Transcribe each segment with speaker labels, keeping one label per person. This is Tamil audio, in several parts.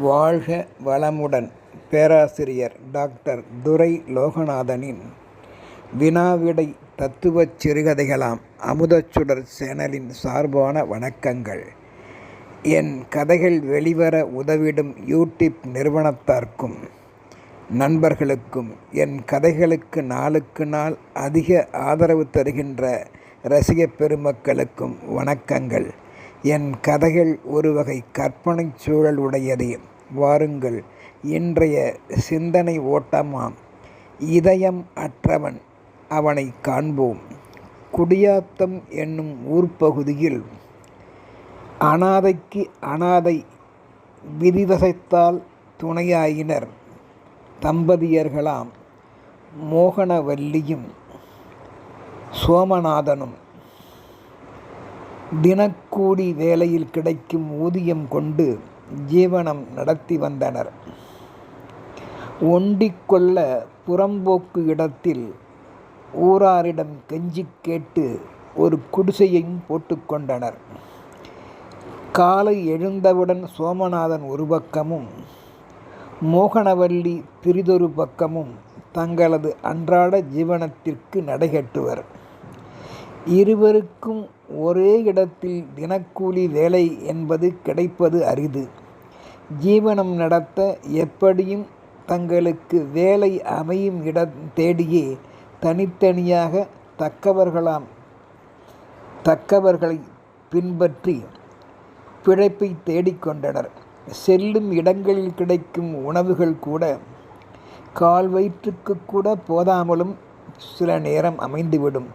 Speaker 1: வாழ்க வளமுடன் பேராசிரியர் டாக்டர் துரை லோகநாதனின் வினாவிடை தத்துவச் சிறுகதைகளாம் அமுதச்சுடர் சேனலின் சார்பான வணக்கங்கள். என் கதைகள் வெளிவர உதவிடும் யூடியூப் நிறுவனத்தார்க்கும் நண்பர்களுக்கும் என் கதைகளுக்கு நாளுக்கு நாள் அதிக ஆதரவு தருகின்ற ரசிகப் பெருமக்களுக்கும் வணக்கங்கள். என் கதைகள் ஒரு வகை கற்பனைச் சூழல் உடையது. வாருங்கள் இன்றைய சிந்தனை ஓட்டமாம். இதயம் அற்றவன் அவனை காண்போம். குடியாத்தம் என்னும் ஊர்ப்பகுதியில் அனாதைக்கு அனாதை விதிவசைத்தால் துணையாயினர் தம்பதியர்களாம். மோகனவல்லியும் சோமநாதனும் தினக்கூலி வேலையில் கிடைக்கும் ஊதியம் கொண்டு ஜீவனம் நடத்தி வந்தனர். ஒண்டிக்கொள்ள புறம்போக்கு இடத்தில் ஊராரிடம் கெஞ்சி கேட்டு ஒரு குடிசையையும் போட்டுக்கொண்டனர் காலை எழுந்தவுடன் சோமநாதன் ஒரு பக்கமும் மோகனவல்லி பிரிதொரு பக்கமும் தங்களது அன்றாட ஜீவனத்திற்கு நடைகட்டுவர். இருவருக்கும் ஒரே இடத்தில் தினக்கூலி வேலை என்பது கிடைப்பது அரிது. ஜீவனம் நடத்த எப்படியும் தங்களுக்கு வேலை அமையும் இடம் தேடியே தனித்தனியாக தக்கவர்களாம் தக்கவர்களை பின்பற்றி பிழைப்பை தேடிக்கொண்டனர் செல்லும் இடங்களில் கிடைக்கும் உணவுகள் கூட கால் வயிற்றுக்கு கூட போதாமலும் சில நேரம் அமைந்துவிடும்.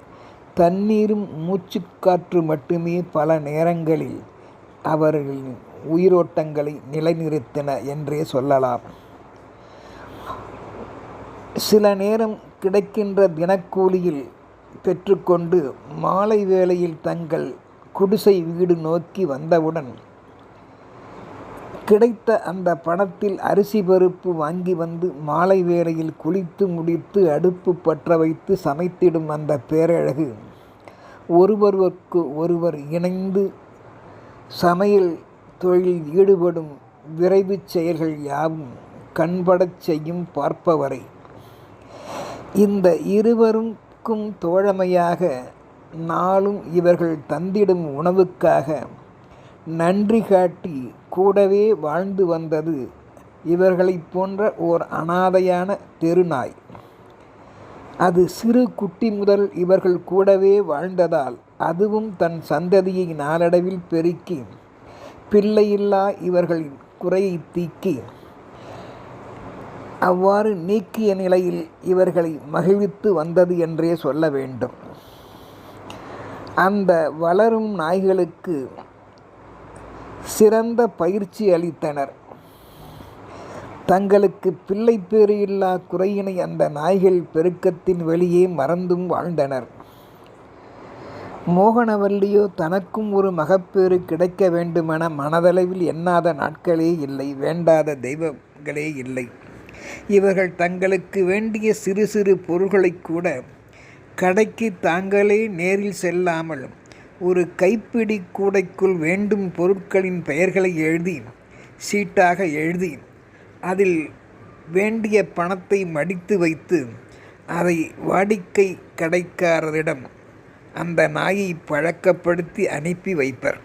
Speaker 1: தண்ணீரும் மூச்சுக்காற்று மட்டுமே பல நேரங்களில் அவர்களின் உயிரோட்டங்களை நிலைநிறுத்தின என்றே சொல்லலாம். சில நேரம் கிடைக்கின்ற தினக்கூலியில் பெற்றுக்கொண்டு மாலை வேளையில் தங்கள் குடிசை வீடு நோக்கி வந்தவுடன் கிடைத்த அந்த பணத்தில் அரிசி பருப்பு வாங்கி வந்து மாலை வேளையில் குளித்து முடித்து அடுப்பு பற்ற வைத்து சமைத்திடும் அந்த பேரழகு ஒருவருக்கு ஒருவர் இணைந்து சமையல் தொழிலில் ஈடுபடும் விரைவு செயல்கள் யாவும் கண்படச் செய்யும் பார்ப்பவரை. இந்த இருவருக்கும் தோழமையாக நாளும் இவர்கள் தந்திடும் உணவுக்காக நன்றி காட்டி கூடவே வாழ்ந்து வந்தது இவர்களைப் போன்ற ஓர் அனாதையான தெருநாய். அது சிறு குட்டி முதல் இவர்கள் கூடவே வாழ்ந்ததால் அதுவும் தன் சந்ததியை நாளடைவில் பெருக்கி பிள்ளையில்லா இவர்களின் குறையை தீக்கி அவ்வாறு நீக்கிய நிலையில் இவர்களை மகிழ்வித்து வந்தது என்றே சொல்ல வேண்டும். அந்த வளரும் நாய்களுக்கு சிறந்த பயிற்சி அளித்தனர். தங்களுக்கு பிள்ளை பேறு இல்லா குறையினை அந்த நாய்கள் பெருக்கத்தின் வெளியே மறந்தும் வாழ்ந்தனர். மோகனவல்லியோ தனக்கும் ஒரு மகப்பேறு கிடைக்க வேண்டுமென மனதளவில் எண்ணாத நாட்களே இல்லை வேண்டாத தெய்வங்களே இல்லை. இவர்கள் தங்களுக்கு வேண்டிய சிறு சிறு பொருள்களை கூட கடைக்கு தாங்களே நேரில் செல்லாமல் ஒரு கைப்பிடி கூடைக்குள் வேண்டும் பொருட்களின் பெயர்களை எழுதி சீட்டாக எழுதி அதில் வேண்டிய பணத்தை மடித்து வைத்து அதை வாடிக்கை கடைக்காரரிடம் அந்த நாயை பழக்கப்படுத்தி அனுப்பி வைப்பர்.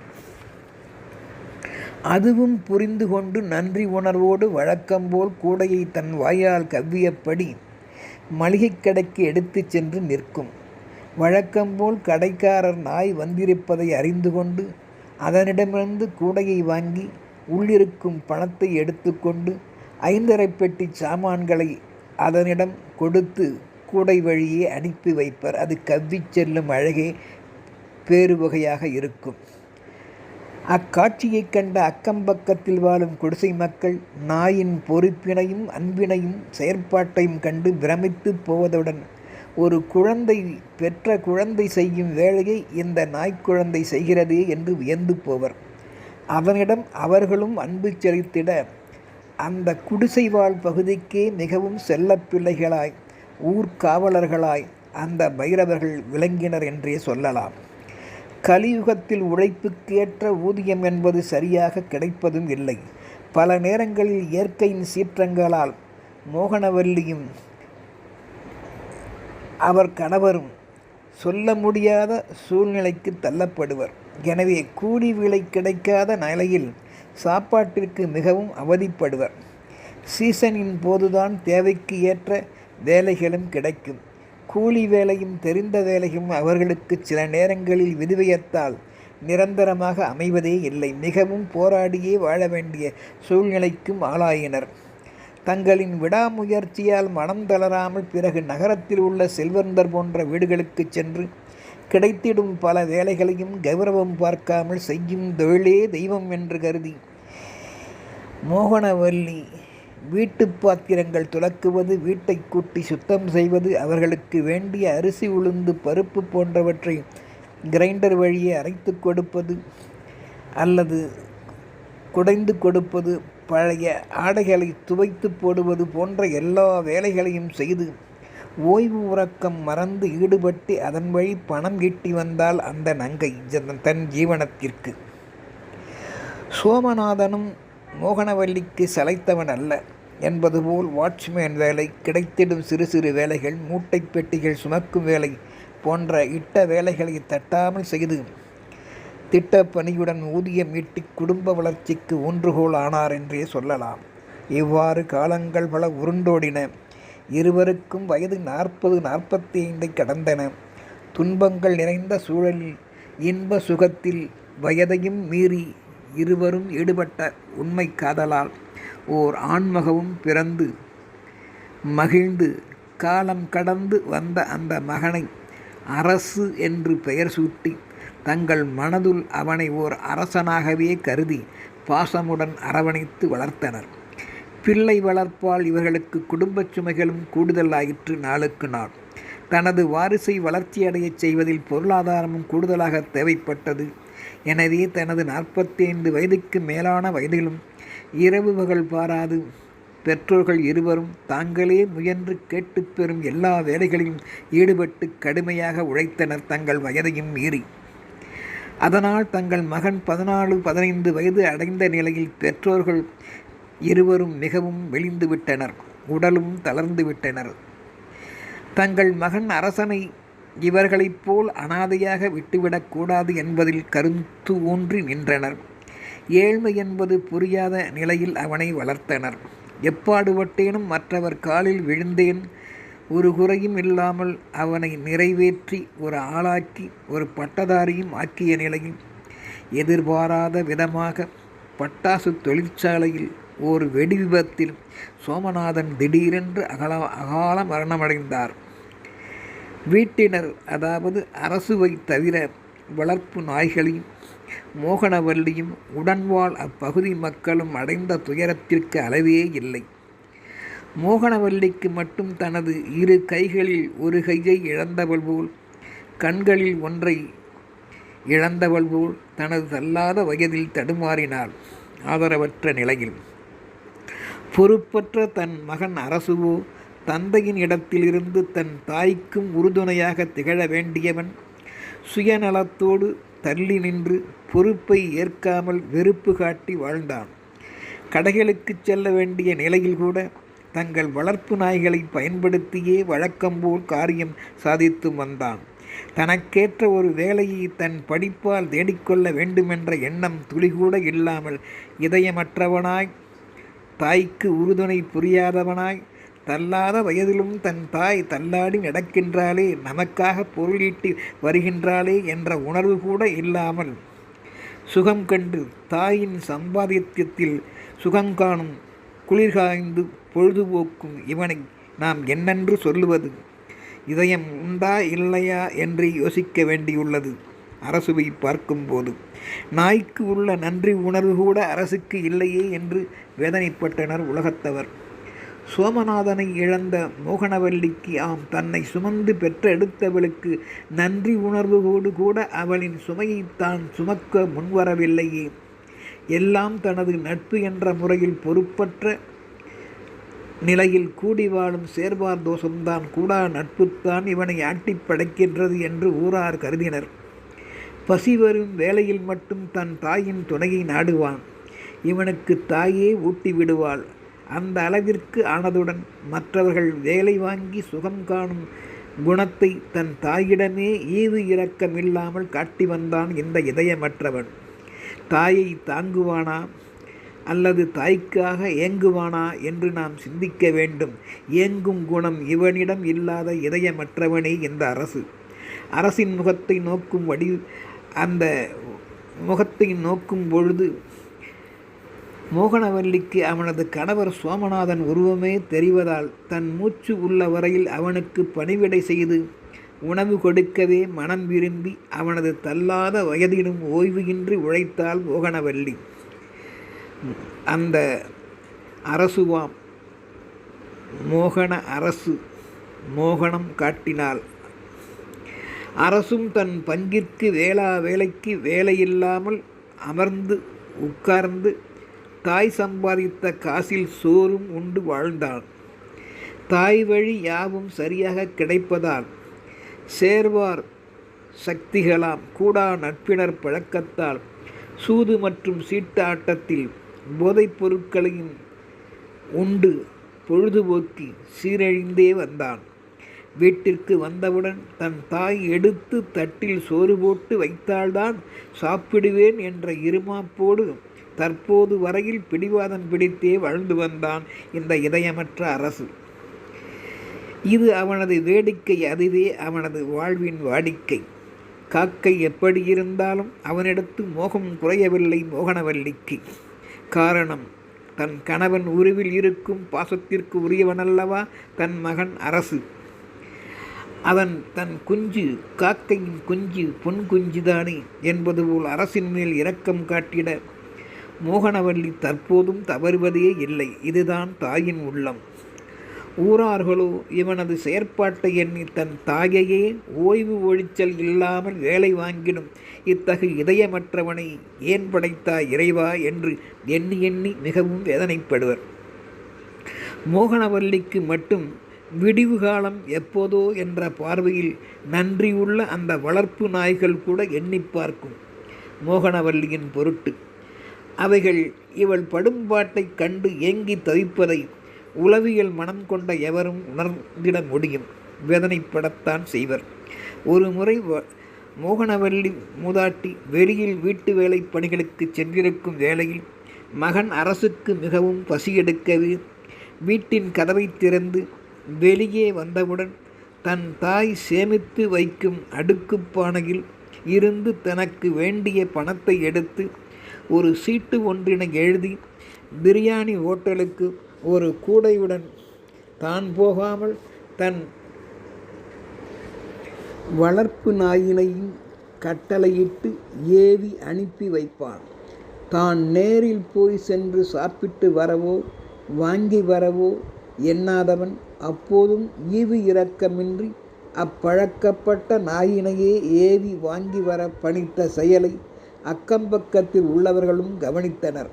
Speaker 1: அதுவும் புரிந்து கொண்டு நன்றி உணர்வோடு வழக்கம்போல் கூடையை தன் வாயால் கவ்வியபடி மளிகை கடைக்கு எடுத்துச் சென்று நிற்கும். வழக்கம்போல் கடைக்காரர் நாய் வந்திருப்பதை அறிந்து கொண்டு அதனிடமிருந்து கூடையை வாங்கி உள்ளிருக்கும் பணத்தை எடுத்துக்கொண்டு ஐந்தரை பெட்டி சாமான்களை அதனிடம் கொடுத்து கூடை வழியே அனுப்பி வைப்பர். அது கவ்விச் செல்லும் அழகே பேறு வகையாக இருக்கும். அக்காட்சியைக் கண்ட அக்கம்பக்கத்தில் வாழும் குடிசை மக்கள் நாயின் பொறுப்பினையும் அன்பினையும் செயற்பாட்டையும் கண்டு பிரமித்து போவதுடன் ஒரு குழந்தை பெற்ற குழந்தை செய்யும் வேலையை இந்த நாய்க்குழந்தை செய்கிறதே என்று வியந்து போவர். அதனிடம் அவர்களும் அன்பு செலுத்திட அந்த குடிசை வாழ் பகுதிக்கே மிகவும் செல்லப்பிள்ளைகளாய் ஊர்காவலர்களாய் அந்த பைரவர்கள் விளங்கினர் என்றே சொல்லலாம். கலியுகத்தில் உழைப்புக்கேற்ற ஊதியம் என்பது சரியாக கிடைப்பதும் இல்லை. பல நேரங்களில் இயற்கையின் சீற்றங்களால் மோகனவல்லியும் அவர் கணவரும் சொல்ல முடியாத சூழ்நிலைக்கு தள்ளப்படுவர். எனவே கூலி விலை கிடைக்காத நிலையில் சாப்பாட்டிற்கு மிகவும் அவதிப்படுவர். சீசனின் போதுதான் தேவைக்கு ஏற்ற வேலைகளும் கிடைக்கும். கூலி வேலையும் தெரிந்த வேலையும் அவர்களுக்கு சில நேரங்களில் விதிவியத்தால் நிரந்தரமாக அமைவதே இல்லை. மிகவும் போராடியே வாழ வேண்டிய சூழ்நிலைக்கும் ஆளாயினர். தங்களின் விடாமுயற்சியால் மனம் தளராமல் பிறகு நகரத்தில் உள்ள செல்வந்தர் போன்ற வீடுகளுக்கு சென்று கிடைத்திடும் பல வேலைகளையும் கௌரவம் பார்க்காமல் செய்யும் தொழிலே தெய்வம் என்று கருதி. மோகனவல்லி வீட்டு பாத்திரங்கள் துலக்குவது வீட்டை கூட்டி சுத்தம் செய்வது அவர்களுக்கு வேண்டிய அரிசி உளுந்து பருப்பு போன்றவற்றை கிரைண்டர் வழியே அரைத்து கொடுப்பது அல்லது குடைந்து கொடுப்பது பழைய ஆடைகளை துவைத்து போடுவது போன்ற எல்லா வேலைகளையும் செய்து ஓய்வு உறக்கம் மறந்து ஈடுபட்டு அதன் வழி பணம் ஈட்டி வந்தால் அந்த நங்கை தன் ஜீவனத்திற்கு. சோமநாதனும் மோகனவல்லிக்கு சளைத்தவன் அல்ல. என்பது போல் வாட்ச்மேன் வேலை கிடைத்திடும் சிறு சிறு வேலைகள் மூட்டை பெட்டிகள் சுமக்கும் வேலை போன்ற இட்ட வேலைகளை தட்டாமல் செய்து திட்டப்பணியுடன் ஊதியம் ஈட்டி குடும்ப வளர்ச்சிக்கு ஊன்றுகோல் ஆனார் என்றே சொல்லலாம். இவ்வாறு காலங்கள் பல உருண்டோடின இருவருக்கும் வயது நாற்பது நாற்பத்தி ஐந்தை கடந்தன. துன்பங்கள் நிறைந்த சூழலில் இன்ப சுகத்தில் வயதையும் மீறி இருவரும் ஈடுபட்ட உண்மை காதலால் ஓர் ஆண்மகவும் பிறந்து மகிழ்ந்து காலம் கடந்து வந்த அந்த மகனை அரசு என்று பெயர் சூட்டி தங்கள் மனதுள் அவனை ஓர் அரசனாகவே கருதி பாசமுடன் அரவணைத்து வளர்த்தனர். பிள்ளை வளர்ப்பால் இவர்களுக்கு குடும்பச் சுமைகளும் கூடுதலாயிற்று நாளுக்கு நாள். தனது வாரிசை வளர்ச்சியடையச் செய்வதில் பொருளாதாரமும் கூடுதலாக தேவைப்பட்டது. எனவே தனது நாற்பத்தி ஐந்து வயதுக்கு மேலான வயதிலும் இரவு பகல் பாராது பெற்றோர்கள் இருவரும் தாங்களே முயன்று கேட்டு பெறும் எல்லா வேலைகளிலும் ஈடுபட்டு கடுமையாக உழைத்தனர் தங்கள் வயதையும் மீறி. அதனால் தங்கள் மகன் பதினாலு பதினைந்து வயது அடைந்த நிலையில் பெற்றோர்கள் இருவரும் மிகவும் மெலிந்து விட்டனர் உடலும் தளர்ந்து விட்டனர் தங்கள் மகன் அரசனை இவர்களைப் போல் அனாதையாக விட்டுவிடக்கூடாது என்பதில் கருத்து ஊன்றி நின்றனர். ஏழ்மை என்பது புரியாத நிலையில் அவனை வளர்த்தனர். எப்பாடுபட்டேனும் மற்றவர் காலில் விழுந்தேன் ஒரு குறையும் இல்லாமல் அவனை நிறைவேற்றி ஒரு ஆளாக்கி ஒரு பட்டதாரியும் ஆக்கிய நிலையில் எதிர்பாராத விதமாக பட்டாசு தொழிற்சாலையில் ஒரு வெடி விபத்தில் சோமநாதன் திடீரென்று அகல அகால மரணமடைந்தார். வீட்டினர் அதாவது அரசுவை தவிர வளர்ப்பு நாய்களையும் மோகனவல்லியும் உடன்வாழ் அப்பகுதி மக்களும் அடைந்த துயரத்திற்கு அளவே இல்லை. மோகனவல்லிக்கு மட்டும் தனது இரு கைகளில் ஒரு கையை இழந்தவள் போல் கண்களில் ஒன்றை இழந்தவள் போல் தனது தள்ளாத வயதில் தடுமாறினாள். ஆதரவற்ற நிலையில் பொறுப்பற்ற தன் மகன் அரசுவோ தந்தையின் இடத்திலிருந்து தன் தாய்க்கும் உறுதுணையாக திகழ வேண்டியவன். சுயநலத்தோடு தள்ளி நின்று பொறுப்பை ஏற்காமல் வெறுப்பு காட்டி வாழ்ந்தான். கடைகளுக்கு செல்ல வேண்டிய நிலையில் கூட தங்கள் வளர்ப்பு நாய்களை பயன்படுத்தியே வழக்கம்போல் காரியம் சாதித்து வந்தான். தனக்கேற்ற ஒரு வேலையை தன் படிப்பால் தேடிக்கொள்ள வேண்டுமென்ற எண்ணம் துளிகூட இல்லாமல் இதயமற்றவனாய் தாய்க்கு உறுதுணை புரியாதவனாய் தள்ளாத வயதிலும் தன் தாய் தள்ளாடி நடக்கின்றாளே நமக்காக பொருளீட்டி வருகின்றாளே என்ற உணர்வு கூட இல்லாமல் சுகம் கண்டு தாயின் சம்பாதித்தியத்தில் சுகங்காணும் குளிர்காய்ந்து பொழுதுபோக்கும் இவனை நாம் என்னென்று சொல்லுவது? இதயம் உண்டா இல்லையா என்று யோசிக்க வேண்டியுள்ளது. அரசுவை பார்க்கும்போது நாய்க்கு உள்ள நன்றி உணர்வு கூட அரசுக்கு இல்லையே என்று வேதனைப்பட்டனர் உலகத்தவர். சோமநாதனை இழந்த மோகனவல்லிக்கு ஆம் தன்னை சுமந்து பெற்றெடுத்தவளுக்கு நன்றி உணர்வுகோடு கூட அவளின் சுமையை தான் சுமக்க முன்வரவில்லையே. எல்லாம் தனது நட்பு என்ற முறையில் பொறுப்பற்ற நிலையில் கூடி வாழும் சேர்வார் தோஷம்தான் கூடா நட்புத்தான் இவனை ஆட்டி படைக்கின்றது என்று ஊரார் கருதினர். பசி வரும் வேலையில் மட்டும் தன் தாயின் துணையை நாடுவான். இவனுக்கு தாயே ஊட்டி விடுவாள். அந்த அளவிற்கு ஆனதுடன் மற்றவர்கள் வேலை வாங்கி சுகம் காணும் குணத்தை தன் தாயிடமே ஈவு இரக்கம் இல்லாமல் காட்டி வந்தான் இந்த இதயமற்றவன். தாயை தாங்குவானா? அல்லது தாய்க்காக ஏங்குவானா என்று நாம் சிந்திக்க வேண்டும். ஏங்கும் குணம் இவனிடம் இல்லாத இதயமற்றவனே இந்த அரசு. அரசின் முகத்தை நோக்கும் வடி அந்த முகத்தை நோக்கும் பொழுது மோகனவல்லிக்கு அவனது கணவர் சோமநாதன் உருவமே தெரிவதால் தன் மூச்சு உள்ள வரையில் அவனுக்கு பணிவிடை செய்து உணவு கொடுக்கவே மனம் விரும்பி அவனது தள்ளாத வயதிலும் ஓய்வுயின்றி உழைத்தாள் மோகனவல்லி. அந்த அரசுவாம் மோகன அரசு மோகனம் காட்டினாள். அரசும் தன் பங்கிற்கு வேளா வேலைக்கு வேலையில்லாமல் அமர்ந்து உட்கார்ந்து தாய் சம்பாதித்த காசில் சோறும் உண்டு வாழ்ந்தான். தாய் வழி யாவும் சரியாக கிடைப்பதால் சேர்வார் சக்திகளாம் கூடா நட்பினர் பழக்கத்தால் சூது மற்றும் சீட்டாட்டத்தில் போதைப் பொருட்களையும் உண்டு பொழுதுபோக்கி சீரழிந்தே வந்தான். வீட்டிற்கு வந்தவுடன் தன் தாய் எடுத்து தட்டில் சோறு போட்டு வைத்தால்தான் சாப்பிடுவேன் என்ற இருமாப்போடு தற்போது வரையில் பிடிவாதம் பிடித்தே வாழ்ந்து வந்தான் இந்த இதயமற்ற அரசு. இது அவனது வேடிக்கை அதுவே அவனது வாழ்வின் வாடிக்கை. காக்கை எப்படி இருந்தாலும் அவனிடத்து மோகம் குறையவில்லை மோகனவல்லிக்கு. காரணம் தன் கணவன் உருவில் இருக்கும் பாசத்திற்கு உரியவனல்லவா தன் மகன் அரசு. அவன் தன் குஞ்சு காக்கையின் குஞ்சு பொன் குஞ்சுதானே என்பது போல் அரசின் மேல் இரக்கம் காட்டிட மோகனவல்லி தற்போதும் தவறுவதே இல்லை. இதுதான் தாயின் உள்ளம். ஊரார்களோ இவனது செயற்பாட்டை எண்ணி தன் தாயையே ஓய்வு ஒழிச்சல் இல்லாமல் வேலை வாங்கிடும். இத்தகு இதயமற்றவனை ஏன் படைத்தாய் இறைவா என்று எண்ணி எண்ணி மிகவும் வேதனைப்படுவர். மோகனவல்லிக்கு மட்டும் விடிவு காலம் எப்போதோ என்ற பார்வையில் நன்றியுள்ள அந்த வளர்ப்பு நாய்கள் கூட எண்ணி பார்க்கும். மோகனவல்லியின் பொருட்டு. அவைகள் இவள் படும்பாட்டை கண்டு ஏங்கி தவிப்பதை உளவியல் மனம் கொண்ட எவரும் உணர்ந்திட முடியும். வேதனைப்படத்தான் செய்வர். ஒரு முறை மோகனவல்லி மூதாட்டி வெளியில் வீட்டு வேலை பணிகளுக்கு சென்றிருக்கும் வேளையில் மகன் அரசுக்கு மிகவும் பசியெடுக்கவே வீட்டின் கதவை திறந்து வெளியே வந்தவுடன் தன் தாய் சேமித்து வைக்கும் அடுக்குப்பானையில் இருந்து தனக்கு வேண்டிய பணத்தை எடுத்து ஒரு சீட்டு ஒன்றினை எழுதி பிரியாணி ஹோட்டலுக்கு ஒரு கூடையுடன் தான் போகாமல் தன் வளர்ப்பு நாயினையும் கட்டளையிட்டு ஏவி அனுப்பி வைப்பான். தான் நேரில் போய் சென்று சாப்பிட்டு வரவோ வாங்கி வரவோ எண்ணாதவன் அப்போதும் ஈவு இரக்கமின்றி அப்பழக்கப்பட்ட நாயினையே ஏவி வாங்கி வர பணித்த செயலை அக்கம்பக்கத்தில் உள்ளவர்களும் கவனித்தனர்.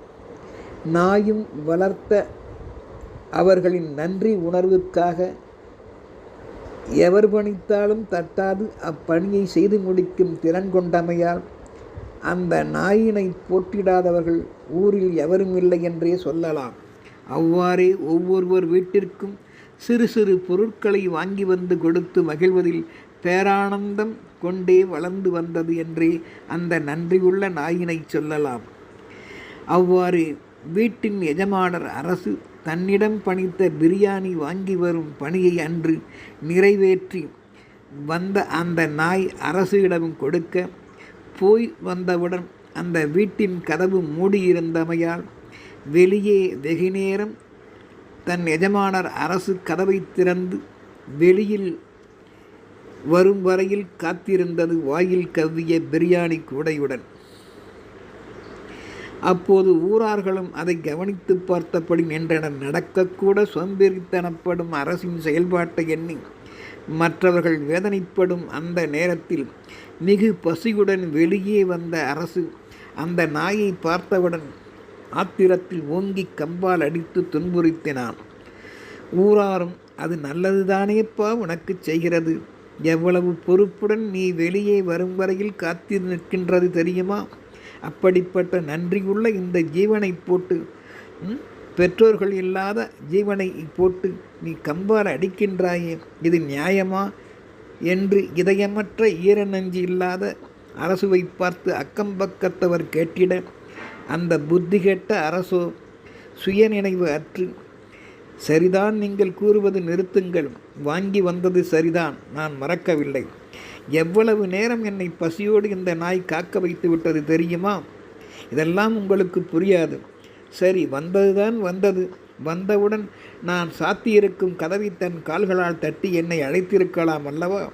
Speaker 1: நாயும் வளர்த்த அவர்களின் நன்றி உணர்வுக்காக எவர் பணித்தாலும் தட்டாது அப்பணியை செய்து முடிக்கும் திறன் கொண்டமையால் அந்த நாயினை போற்றிடாதவர்கள் ஊரில் எவரும் இல்லை என்றே சொல்லலாம். அவ்வாறே ஒவ்வொருவர் வீட்டிற்கும் சிறு சிறு பொருட்களை வாங்கி வந்து கொடுத்து மகிழ்வதில் பேரானந்தம் கொண்டே வளர்ந்து வந்தது என்றே அந்த நன்றியுள்ள நாயினை சொல்லலாம். அவ்வாறு வீட்டின் எஜமானர் அரசு தன்னிடம் பணித்த பிரியாணி வாங்கி வரும் பணியை அன்று நிறைவேற்றி வந்த அந்த நாய் அரசிடம் கொடுக்க போய் வந்தவுடன் அந்த வீட்டின் கதவு மூடியிருந்தமையால் வெளியே வெகுநேரம் தன் எஜமானர் அரசு கதவை திறந்து வெளியில் வரும் வரையில் காத்திருந்தது வாயில் கவ்விய பிரியாணி கூடையுடன். அப்போது ஊரார்களும் அதை கவனித்து பார்த்தபடி நின்றனர். நடக்கக்கூட சோம்பேறித்தனப்படும் அரசின் செயல்பாட்டை எண்ணி மற்றவர்கள் வேதனைப்படும் அந்த நேரத்தில் மிகு பசியுடன் வெளியே வந்த அரசு அந்த நாயை பார்த்தவுடன் ஆத்திரத்தில் ஓங்கி கம்பால் அடித்து துன்புறுத்தினான். ஊராரும் அது நல்லதுதானேப்பா உனக்கு செய்கிறது. எவ்வளவு பொறுப்புடன் நீ வெளியே வரும் வரையில் காத்து நிற்கின்றது தெரியுமா? அப்படிப்பட்ட நன்றியுள்ள இந்த ஜீவனை போட்டு பெற்றோர்கள் இல்லாத ஜீவனை போட்டு நீ கம்பால் அடிக்கின்றாயே இது நியாயமா? என்று இதயமற்ற ஈரநஞ்சு இல்லாத அரசுவை பார்த்து அக்கம்பக்கத்தவர் கேட்டிட அந்த புத்தி கெட்ட அரசோ சுயநினைவு அற்று சரிதான் நீங்கள் கூறுவது நிறுத்துங்கள். வாங்கி வந்தது சரிதான். நான் மறக்கவில்லை. எவ்வளவு நேரம் என்னை பசியோடு இந்த நாய் காக்க வைத்து விட்டது தெரியுமா? இதெல்லாம் உங்களுக்கு புரியாது. சரி வந்ததுதான் வந்தது. வந்தவுடன் நான் சாத்தியிருக்கும் கதவை தன் கால்களால் தட்டி என்னை அழைத்திருக்கலாம் அல்லவா?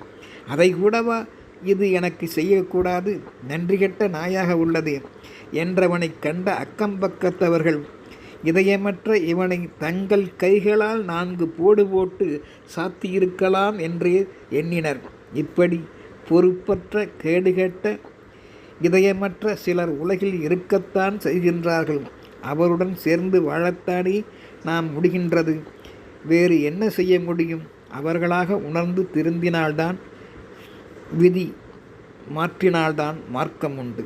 Speaker 1: அதை கூடவா இது எனக்கு செய்யக்கூடாது. நன்றிகெட்ட நாயாக உள்ளது. என்றவனை கண்ட அக்கம்பக்கத்தவர்கள் இதயமற்ற இவனை தங்கள் கைகளால் நான்கு போடு போட்டு சாத்தியிருக்கலாம் என்றே எண்ணினர். இப்படி பொறுப்பற்ற கேடுகெட்ட இதயமற்ற சிலர் உலகில் இருக்கத்தான் செய்கின்றார்கள். அவருடன் சேர்ந்து வாழத்தானே நாம் முடிகின்றது. வேறு என்ன செய்ய முடியும்? அவர்களாக உணர்ந்து திருந்தினால்தான் விதி மாற்றினால்தான் மார்க்கம் உண்டு